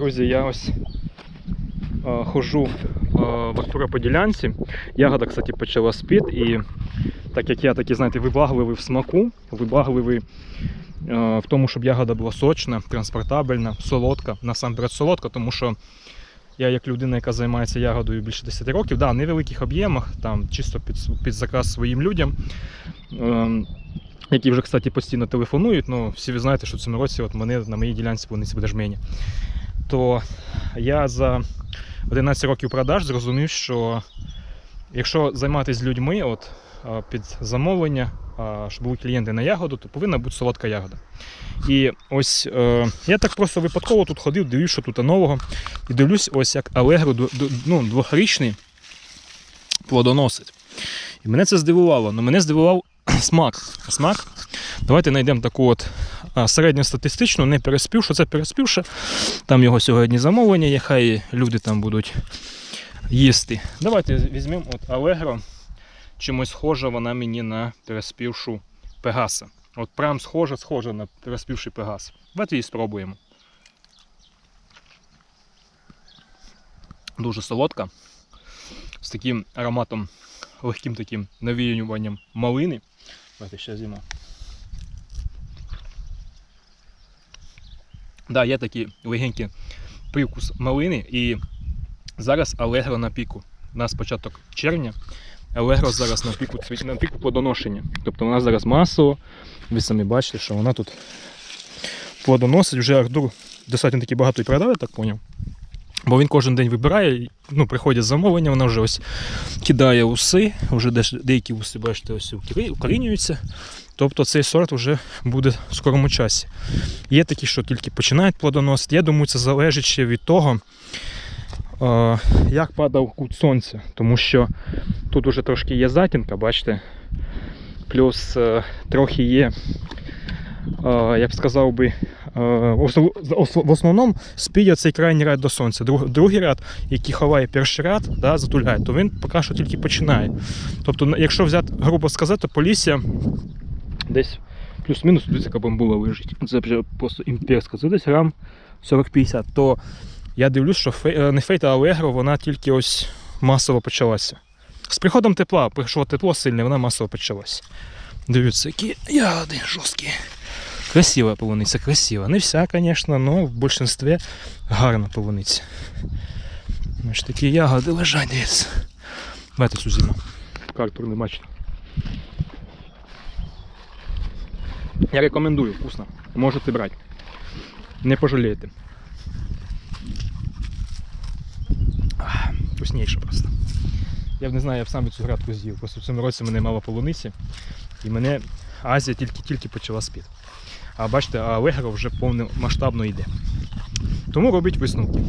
Друзі, я ось е, ходжу е, в Артура по ділянці. Ягода, кстати, почала спід. І так як я такий, знаєте, вибагливий в смаку, вибагливий е, в тому, щоб ягода була сочна, транспортабельна, солодка. Насамперед солодка, тому що я, як людина, яка займається ягодою більше 10 років, да, в невеликих об'ємах, там чисто під, під заказ своїм людям. Ем, які вже, кстати, постійно телефонують. Ну, всі ви знаєте, що в цьому році от мене на моїй ділянці полуниці буде жмені. То я за 11 років продаж зрозумів, що якщо займатися людьми от, під замовлення, щоб були клієнти на ягоду, то повинна бути солодка ягода. І ось е, я так просто випадково тут ходив, дивлюсь, що тут нового. І дивлюсь, ось як Алегро ну, двохрічний плодоносить. І мене це здивувало. Ну, мене здивував смак. Смак. Давайте знайдемо таку от середньостатистичну, не переспів, що це переспівше. Там його сьогодні замовлення є, хай люди там будуть їсти. Давайте візьмемо от Allegro. Чимось схожа вона мені на переспівшу Пегаса. От прям схожа, схожа на переспівший Пегас. Давайте її спробуємо. Дуже солодка. З таким ароматом, легким таким навіюванням малини. Давайте ще зімо. Да, є такий легенький привкус малини і зараз Allegro на піку. У нас початок червня. Allegro зараз на піку, на піку плодоношення. Тобто вона зараз масово. Ви самі бачите, що вона тут плодоносить. Вже Артур достатньо таки багато і продав, я так поняв. Бо він кожен день вибирає, ну, приходять замовлення, вона вже ось кидає уси, вже деякі уси, бачите, ось укорінюються. Тобто цей сорт вже буде в скорому часі. Є такі, що тільки починають плодоносити. Я думаю, це залежить ще від того, як падав кут сонця. Тому що тут уже трошки є затінка, бачите. Плюс е, трохи є, е, я б сказав би, е, в основному спіє цей крайній ряд до сонця. Другий ряд, який ховає перший ряд, да, затуляє, то він поки що тільки починає. Тобто, якщо взяти, грубо сказати, полісся десь плюс-мінус дивіться, яка бамбула лежить. Це вже просто імперська. Це десь грам 40-50. То я дивлюсь, що фей, е, не фейта, а Allegro, вона тільки ось масово почалася. З приходом тепла, прийшло тепло сильне, вона масово почалася. Дивіться, які ягоди жорсткі. Красива полуниця, красива. Не вся, звісно, але в більшості гарна полуниця. Ось такі ягоди лежать, дивіться. Давайте цю зиму. Картур не бачите. Я рекомендую, вкусно. Можете брати. Не пожалієте. Вкусніше просто. Я не знаю, я б сам би цю градку з'їв. Просто в цьому році мене мало полуниці. І мене Азія тільки-тільки почала спід. А бачите, а Allegro вже повномасштабно йде. Тому робіть висновки.